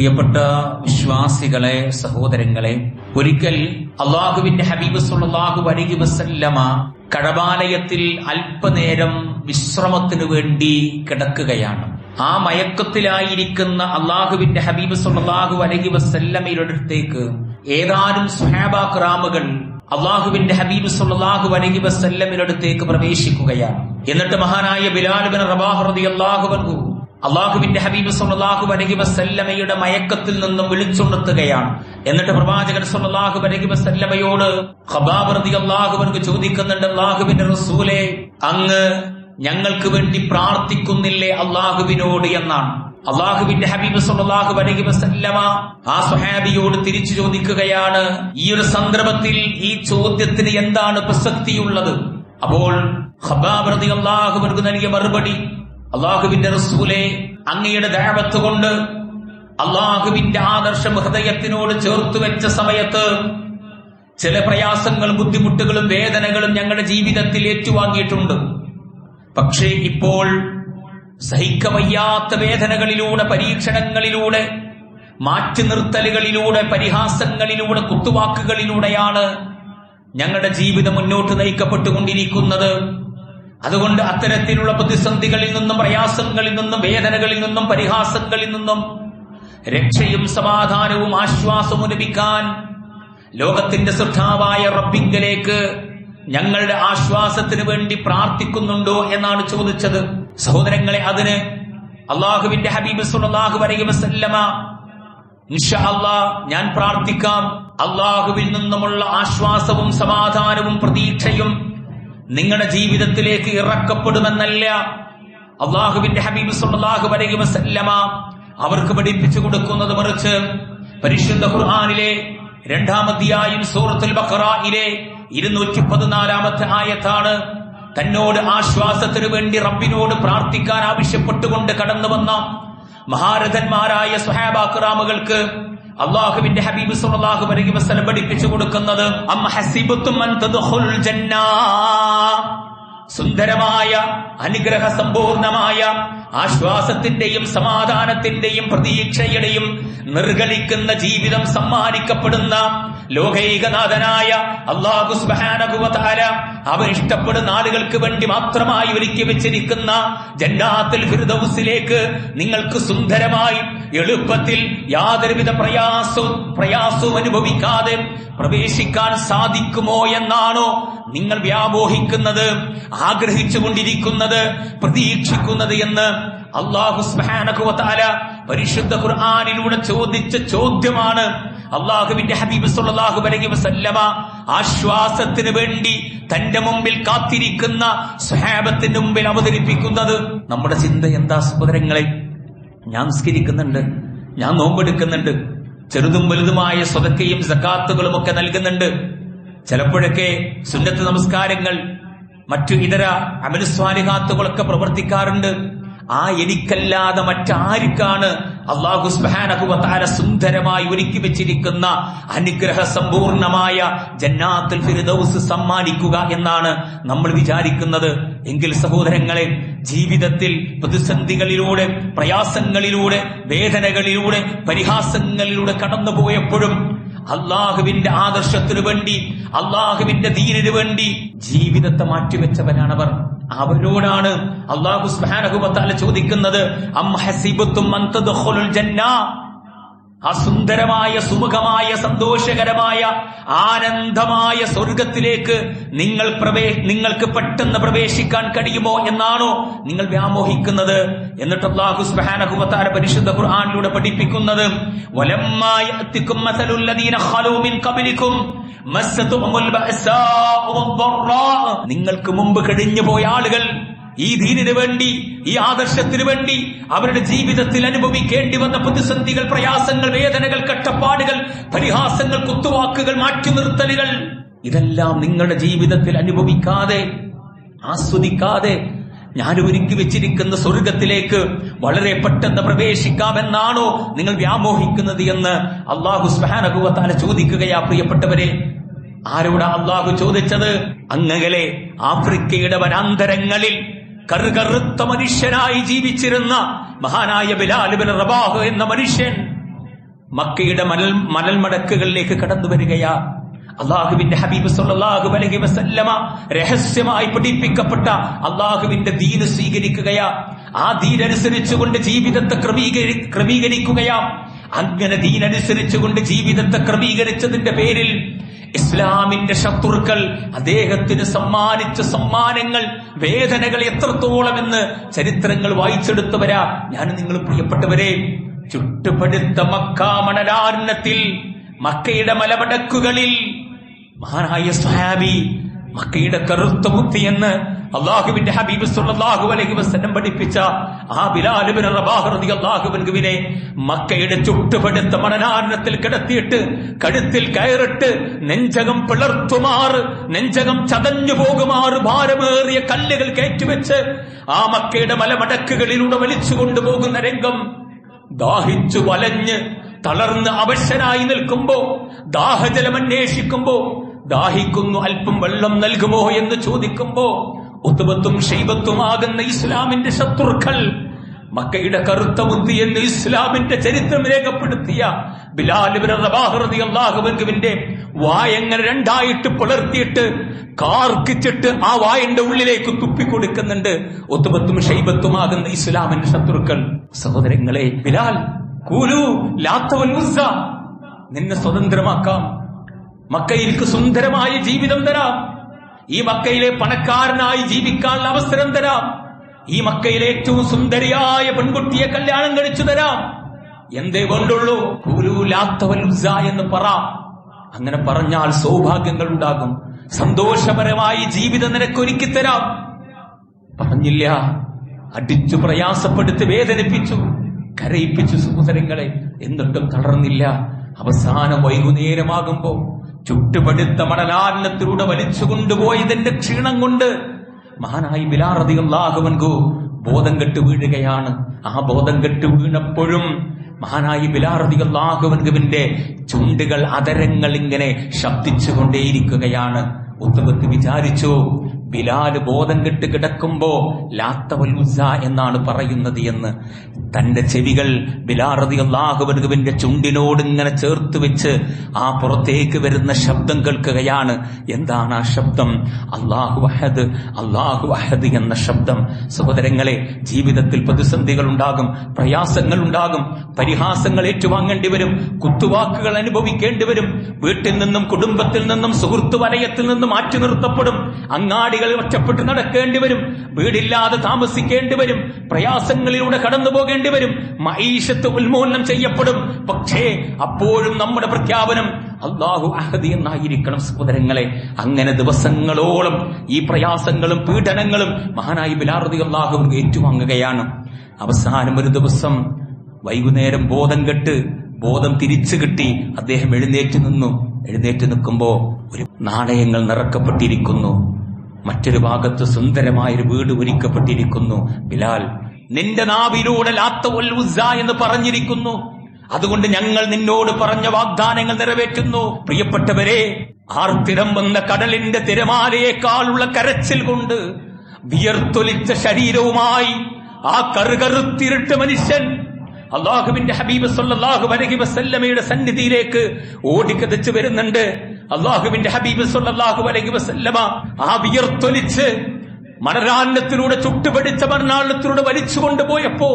പ്രിയപ്പെട്ട വിശ്വാസികളെ സഹോദരങ്ങളെ ഒരിക്കൽ അള്ളാഹുവിന്റെ ഹബീബ് സുല്ലാഹു അലൈഹി വസല്ലമ കടബാലയത്തിൽ അല്പനേരം വിശ്രമത്തിനു വേണ്ടി കിടക്കുകയാണ്. ആ മയക്കത്തിലായിരിക്കുന്ന അള്ളാഹുവിന്റെ ഹബീബ് സുല്ലാഹു അലൈഹി വസല്ലമയുടെ അടുത്തേക്ക് ഏതാനും സുഹാബാക്രാമുകൾ അള്ളാഹുവിന്റെ ഹബീബ് സുല്ലാഹു അലൈഹി വസല്ലമിനടുത്തേക്ക് പ്രവേശിക്കുകയാണ്. എന്നിട്ട് മഹാനായ ബിലാൽ ബിൻ റബാഹ് റളിയല്ലാഹു അൻഹു അള്ളാഹുവിന്റെ ഹബീബ് സുല്ലാഹു അലഹി വസല്ലമയുടെ മയക്കത്തിൽ നിന്നും വിളിച്ചുണർത്തുകയാണ്. എന്നിട്ട് പ്രവാചകൻ സുല്ലാഹു അലഹി വസല്ലമയോട് ഖബാബ് അള്ളാഹുവിനക്ക് ചോദിക്കുന്നുണ്ട് അള്ളാഹുവിന്റെ റസൂലെ അങ്ങ് ഞങ്ങൾക്ക് വേണ്ടി പ്രാർത്ഥിക്കുന്നില്ലേ അള്ളാഹുവിനോട് എന്നാണ്. അള്ളാഹുവിന്റെ ഹബീബ് സുല്ലാഹു അലഹി വസല്ലമ ആ സുഹാബിയോട് തിരിച്ചു ചോദിക്കുകയാണ് ഈ ഒരു സന്ദർഭത്തിൽ ഈ ചോദ്യത്തിന് എന്താണ് പ്രസക്തിയുള്ളത്? അപ്പോൾ ഖബാബ് റതി അള്ളാഹുവിനക്ക് നൽകിയ മറുപടി അള്ളാഹുവിന്റെ റസൂലെ അങ്ങയുടെ ദേവത്ത് കൊണ്ട് അള്ളാഹുവിന്റെ ആദർശം ഹൃദയത്തിനോട് ചേർത്തു വെച്ച സമയത്ത് ചില പ്രയാസങ്ങളും ബുദ്ധിമുട്ടുകളും വേദനകളും ഞങ്ങളുടെ ജീവിതത്തിൽ ഏറ്റുവാങ്ങിയിട്ടുണ്ട്. പക്ഷേ ഇപ്പോൾ സഹിക്കവയ്യാത്ത വേദനകളിലൂടെ പരീക്ഷണങ്ങളിലൂടെ മാറ്റി നിർത്തലുകളിലൂടെ പരിഹാസങ്ങളിലൂടെ കുത്തുവാക്കുകളിലൂടെയാണ് ഞങ്ങളുടെ ജീവിതം മുന്നോട്ട് നയിക്കപ്പെട്ടുകൊണ്ടിരിക്കുന്നത്. അതുകൊണ്ട് അത്തരത്തിലുള്ള പ്രതിസന്ധികളിൽ നിന്നും പ്രയാസങ്ങളിൽ നിന്നും വേദനകളിൽ നിന്നും പരിഹാസങ്ങളിൽ നിന്നും രക്ഷയും സമാധാനവും ആശ്വാസവും ലഭിക്കാൻ ലോകത്തിന്റെ ശ്രദ്ധാവായ റബ്ബിങ്കലേക്ക് ഞങ്ങളുടെ ആശ്വാസത്തിന് വേണ്ടി പ്രാർത്ഥിക്കുന്നുണ്ടോ എന്നാണ് ചോദിച്ചത്. സഹോദരങ്ങളെ അതിന് അള്ളാഹുവിന്റെ ഹബീബ് സുല്ലാഹു അലൈഹി വസല്ലമ ഞാൻ പ്രാർത്ഥിക്കാം. അള്ളാഹുവിൽ നിന്നുമുള്ള ആശ്വാസവും സമാധാനവും പ്രതീക്ഷയും നിങ്ങളുടെ ജീവിതത്തിലേക്ക് ഇറക്കപ്പെടുമെന്നല്ല. അള്ളാഹുവിന്റെ ഹബീബ് സല്ലല്ലാഹു അലൈഹി വസല്ലമ അവർക്ക് പഠിപ്പിച്ചു കൊടുക്കുന്നത് മറിച്ച് പരിശുദ്ധ ഖുർആനിലെ രണ്ടാമധ്യായും സൂറത്തുൽ ബഖറയിലെ ഇരുന്നൂറ്റി പതിനാലാമത്തെ ആയത്താണ്. തന്നോട് ആശ്വാസത്തിനു വേണ്ടി റബ്ബിനോട് പ്രാർത്ഥിക്കാൻ ആവശ്യപ്പെട്ടുകൊണ്ട് കടന്നു വന്ന മഹാരഥന്മാരായ സുഹാബാക്രാമുകൾക്ക് അള്ളാഹുവിന്റെ ഹബീബ് സല്ലല്ലാഹു അലൈഹി വസല്ലം പഠിപ്പിച്ചു കൊടുക്കുന്നത് അം ഹസിബത്തും തദ്ഖുൽ ജന്നാ സുന്ദരമായ അനുഗ്രഹ സമ്പൂർണമായ ആശ്വാസത്തിന്റെയും സമാധാനത്തിന്റെയും പ്രതീക്ഷയുടെയും നിർഗളിക്കുന്ന ജീവിതം സമ്മാനിക്കപ്പെടുന്ന ലോകൈകനാഥനായ അള്ളാഹു സുബാനകുവതാര അവൻ ഇഷ്ടപ്പെടുന്ന ആളുകൾക്ക് വേണ്ടി മാത്രമായി ഒരുക്കി വെച്ചിരിക്കുന്ന ജന്നാത്തിൽ ഫിർദൌസിലേക്ക് നിങ്ങൾക്ക് സുന്ദരമായി എളുപ്പത്തിൽ യാതൊരുവിധ പ്രയാസവും പ്രയാസവും അനുഭവിക്കാതെ പ്രവേശിക്കാൻ സാധിക്കുമോ എന്നാണോ നിങ്ങൾ വ്യാമോഹിക്കുന്നത് ആഗ്രഹിച്ചുകൊണ്ടിരിക്കുന്നത് പ്രതീക്ഷിക്കുന്നത് എന്ന് അള്ളാഹു സ്മഹാനകുവത്താല പരിശുദ്ധ ഖുർആാനിലൂടെ ചോദിച്ച ചോദ്യമാണ്. അള്ളാഹുവിന്റെ ഹബീബ് സുല്ലാഹു അലൈഹി വസല്ലമ ആശ്വാസത്തിന് വേണ്ടി തന്റെ മുമ്പിൽ കാത്തിരിക്കുന്ന സ്വഹാബത്തിന്റെ മുമ്പിൽ അവതരിപ്പിക്കുന്നത്. നമ്മുടെ ചിന്ത എന്താ സഹോദരങ്ങളെ? ഞാൻ നിസ്കരിക്കുന്നുണ്ട് ഞാൻ നോമ്പെടുക്കുന്നുണ്ട് ചെറുതും വലുതുമായ സ്വതക്കയും സക്കാത്തുകളും ഒക്കെ നൽകുന്നുണ്ട്. ചിലപ്പോഴൊക്കെ സുന്നത്ത് നമസ്കാരങ്ങൾ മറ്റു ഇതര അമലുസ്വാലിഹാത്തുകളൊക്കെ പ്രവർത്തിക്കാറുണ്ട്. ആ എനിക്കല്ലാതെ മറ്റാർക്കാണ് അള്ളാഹു സ്മഹാനഹുബത്താര സുന്ദരമായി ഒരുക്കി വെച്ചിരിക്കുന്ന അനുഗ്രഹ സമ്പൂർണമായ ജന്നാത്തുൽ ഫിർദൌസ് സമ്മാനിക്കുക എന്നാണ് നമ്മൾ വിചാരിക്കുന്നത്. എങ്കിൽ സഹോദരങ്ങളെ ജീവിതത്തിൽ പ്രതിസന്ധികളിലൂടെ പ്രയാസങ്ങളിലൂടെ വേദനകളിലൂടെ പരിഹാസങ്ങളിലൂടെ കടന്നുപോയപ്പോഴും അള്ളാഹുവിന്റെ ആദർശത്തിനു വേണ്ടി അള്ളാഹുവിന്റെ ദീനിനു വേണ്ടി ജീവിതത്തെ മാറ്റിവെച്ചവനാണവർ. അവരോടാണ് അള്ളാഹു സ്ബാനഹുബത്താല ചോദിക്കുന്നത് അം ഹസിബത്തും ആ സുന്ദരമായ സുമുഖമായ സന്തോഷകരമായ ആനന്ദമായ സ്വർഗത്തിലേക്ക് നിങ്ങൾ പ്രവേ നിങ്ങൾക്ക് പെട്ടെന്ന് പ്രവേശിക്കാൻ കഴിയുമോ എന്നാണോ നിങ്ങൾ വ്യാമോഹിക്കുന്നത്. എന്നിട്ട് അള്ളാഹു സുബ്ഹാനഹുവതആല പരിശുദ്ധ ഖുർആാനിലൂടെ പഠിപ്പിക്കുന്നത് നിങ്ങൾക്ക് മുമ്പ് കഴിഞ്ഞു പോയ ആളുകൾ ഈ ദീനിനു വേണ്ടി ഈ ആദർശത്തിനു വേണ്ടി അവരുടെ ജീവിതത്തിൽ അനുഭവിക്കേണ്ടി വന്ന പ്രതിസന്ധികൾ പ്രയാസങ്ങൾ വേദനകൾ കട്ടപ്പാടുകൾ പരിഹാസങ്ങൾ കുത്തുവാക്കുകൾ മാറ്റി നിർത്തലുകൾ ഇതെല്ലാം നിങ്ങളുടെ ജീവിതത്തിൽ അനുഭവിക്കാതെ ആസ്വദിക്കാതെ ഞാൻ ഒരുക്കി വെച്ചിരിക്കുന്ന സ്വർഗത്തിലേക്ക് വളരെ പെട്ടെന്ന് പ്രവേശിക്കാമെന്നാണോ നിങ്ങൾ വ്യാമോഹിക്കുന്നത് എന്ന് അള്ളാഹു സ്ബാനകുവത്താല ചോദിക്കുകയാ പ്രിയപ്പെട്ടവരെ. ആരോടാ അള്ളാഹു ചോദിച്ചത്? അങ്ങകലെ ആഫ്രിക്കയുടെ വനാന്തരങ്ങളിൽ കറുകറുത്ത മനുഷ്യനായി ജീവിച്ചിരുന്ന മഹാനായ ബിലാൽ ബിൻ റബാഹ് എന്ന മനുഷ്യൻ മക്കയുടെ മനൽ മണൽമടക്കുകളിലേക്ക് കടന്നു വരികയാ. അള്ളാഹുവിന്റെ ഹബീബ് സല്ലാഹു അലഹി വസല്ലമ രഹസ്യമായി പഠിപ്പിക്കപ്പെട്ട അള്ളാഹുവിന്റെ ദീന് സ്വീകരിക്കുകയാ. ആ ദീനനുസരിച്ചുകൊണ്ട് ജീവിതത്തെ ക്രമീകരി ക്രമീകരിക്കുകയാ. അങ്ങനെ ദീനനുസരിച്ചുകൊണ്ട് ജീവിതത്തെ ക്രമീകരിച്ചതിന്റെ പേരിൽ ഇസ്ലാമിന്റെ ശത്രുക്കൾ അദ്ദേഹത്തിന് സമ്മാനിച്ച സമ്മാനങ്ങൾ വേദനകൾ എത്രത്തോളം എന്ന് ചരിത്രങ്ങൾ വായിച്ചെടുത്തവരാ. ഞാൻ നിങ്ങൾ പ്രിയപ്പെട്ടവരെ ചുട്ടുപടുത്ത മക്കാമണരാരണത്തിൽ മക്കയുടെ മലമടക്കുകളിൽ മഹാനായ സ്വഹാബി മക്കയുടെ കറുത്ത മുത്തി എന്ന് അള്ളാഹുവിന്റെ ഹബീബ് സുല്ലാഹു അലൈഹി വസ്ലം പഠിപ്പിച്ച ആ ബിലാലുബിൻ ഇബ്നു റബാഹ് റളിയല്ലാഹു അൻഹുവിനെ മക്കയുടെ ചുട്ടുപടുത്ത മണനാരണത്തിൽ കിടത്തിയിട്ട് കഴുത്തിൽ കയറിട്ട് നെഞ്ചകം പിളർത്തുമാറ് നെഞ്ചകം ചതഞ്ഞു പോകുമാറ് ഭാരമേറിയ കല്ലുകൾ കയറ്റിവെച്ച് ആ മക്കയുടെ മലമടക്കുകളിലൂടെ വലിച്ചു കൊണ്ടുപോകുന്ന രംഗം ദാഹിച്ചു വലഞ്ഞ് തളർന്ന് അവശനായി നിൽക്കുമ്പോ ദാഹജലം അന്വേഷിക്കുമ്പോ ദാഹിക്കുന്നു അല്പം വെള്ളം നൽകുമോ എന്ന് ചോദിക്കുമ്പോ ഉത്തുബത്തും ഷൈബത്തുമാകുന്ന ഇസ്ലാമിന്റെ ശത്രുക്കൾ മക്കയുടെ കറുത്ത ബുദ്ധി എന്ന് ഇസ്ലാമിന്റെ ചരിത്രം രേഖപ്പെടുത്തിയ ബിലാലിബിന്റെ വായങ്ങനെ രണ്ടായിട്ട് പുലർത്തിയിട്ട് കാർക്കിച്ചിട്ട് ആ വായന്റെ ഉള്ളിലേക്ക് തുപ്പിക്കൊടുക്കുന്നുണ്ട് ഒത്തുപത്തും ഷൈബത്തുമാകുന്ന ഇസ്ലാമിന്റെ ശത്രുക്കൾ. സഹോദരങ്ങളെ ബിലാൽ കൂലു ലാത്തവൻ നിന്നെ സ്വതന്ത്രമാക്കാം. മക്കയിലേക്ക് സുന്ദരമായ ജീവിതം തരാം. ഈ മക്കയിലെ പണക്കാരനായി ജീവിക്കാനുള്ള അവസരം തരാം. ഈ മക്കയിലെ ഏറ്റവും സുന്ദരിയായ പെൺകുട്ടിയെ കല്യാണം കഴിച്ചു തരാം. എന്തേ വേണ്ടുള്ളൂ? എന്ന് പറ. അങ്ങനെ പറഞ്ഞാൽ സൗഭാഗ്യങ്ങൾ ഉണ്ടാകും. സന്തോഷപരമായി ജീവിതം നിനക്കൊരുക്കി തരാം. പറഞ്ഞില്ല. അടിച്ചു പ്രയാസപ്പെടുത്തി വേദനിപ്പിച്ചു. കരയിപ്പിച്ചു സഹോദരങ്ങളെ. എന്നിട്ടും തളർന്നില്ല. അവസാനം വൈകുന്നേരമാകുമ്പോ ചുട്ടുപടുത്ത മണലാലത്തിലൂടെ വലിച്ചു കൊണ്ടുപോയതിന്റെ ക്ഷീണം കൊണ്ട്. മഹാനായി ബിലാറതികളാകുവൻകു ബോധം കെട്ട് വീഴുകയാണ്. ആ ബോധം കെട്ട് വീണപ്പോഴും മഹാനായി ബിലാറതികളാകുവൻകുവിന്റെ ചുണ്ടുകൾ അതരങ്ങൾ ഇങ്ങനെ ശബ്ദിച്ചുകൊണ്ടേയിരിക്കുകയാണ്. ഉത്തവത്ത് വിചാരിച്ചു ബിലാൽ ബോധം കെട്ട് കിടക്കുമ്പോ ലാത്തവൽസ എന്നാണ് പറയുന്നത് എന്ന്. തന്റെ ചെവികൾ ബിലാറതി അള്ളാഹുബർഗുവിന്റെ ചുണ്ടിനോട് ഇങ്ങനെ ചേർത്ത് വെച്ച് ആ പുറത്തേക്ക് വരുന്ന ശബ്ദം കേൾക്കുകയാണ്. എന്താണ് ആ ശബ്ദം? അള്ളാഹു അഹദ് അള്ളാഹു അഹദ് എന്ന ശബ്ദം. സഹോദരങ്ങളെ ജീവിതത്തിൽ പ്രതിസന്ധികൾ ഉണ്ടാകും പ്രയാസങ്ങൾ ഉണ്ടാകും പരിഹാസങ്ങൾ ഏറ്റുവാങ്ങേണ്ടി വരും കുത്തുവാക്കുകൾ അനുഭവിക്കേണ്ടി വരും. വീട്ടിൽ നിന്നും കുടുംബത്തിൽ നിന്നും സുഹൃത്തു വലയത്തിൽ നിന്നും മാറ്റി നിർത്തപ്പെടും. അങ്ങാടികൾ ഒറ്റപ്പെട്ട് നടക്കേണ്ടി വരും. വീടില്ലാതെ താമസിക്കേണ്ടി വരും. പ്രയാസങ്ങളിലൂടെ കടന്നു പോകേണ്ടി വരും. മൈഷത്ത് ഉന്മൂലനം ചെയ്യപ്പെടും. പക്ഷേ അപ്പോഴും നമ്മുടെ പ്രഖ്യാപനം അള്ളാഹു അഹദി എന്നായിരിക്കണം സഹോദരങ്ങളെ. അങ്ങനെ ദിവസങ്ങളോളം ഈ പ്രയാസങ്ങളും പീഡനങ്ങളും മഹാനായി ബിലാറതി അള്ളാഹു ഏറ്റുവാങ്ങുകയാണ്. അവസാനം ഒരു ദിവസം വൈകുന്നേരം ബോധം കെട്ട് ബോധം തിരിച്ചു കിട്ടി അദ്ദേഹം എഴുന്നേറ്റ് നിന്നു. എഴുന്നേറ്റ് നിൽക്കുമ്പോൾ ഒരു നാണയങ്ങൾ നിറക്കപ്പെട്ടിരിക്കുന്നു. മറ്റൊരു ഭാഗത്ത് സുന്ദരമായൊരു വീട് ഒരുക്കപ്പെട്ടിരിക്കുന്നു. ബിലാൽ നിന്റെ നാവിലൂടെ ലാത്തവൽ ഉസ്സ എന്ന് പറഞ്ഞിരിക്കുന്നു. അതുകൊണ്ട് ഞങ്ങൾ നിന്നോട് പറഞ്ഞ വാഗ്ദാനങ്ങൾ നിറവേറ്റുന്നു. പ്രിയപ്പെട്ടവരെ ആർത്തിരം വന്ന കടലിന്റെ തിരമാലയേക്കാളുള്ള കരച്ചിൽ കൊണ്ട് വിയർത്തൊലിച്ച ശരീരവുമായി ആ കറുകറുത്തിരുട്ട് മനുഷ്യൻ അള്ളാഹുവിന്റെ ഹബീബ് സല്ലല്ലാഹു അലൈഹി വസല്ലമയുടെ സന്നിധിയിലേക്ക് ഓടിക്കതച്ച് വരുന്നുണ്ട്. അള്ളാഹുവിന്റെ ഹബീബ് സല്ലല്ലാഹു അലൈഹി വസല്ലമ ആ വിയർത്തൊലിച്ച് മണരാന്നത്തിലൂടെ ചുട്ടുപടിച്ച മരണാളത്തിലൂടെ വലിച്ചു കൊണ്ടുപോയപ്പോ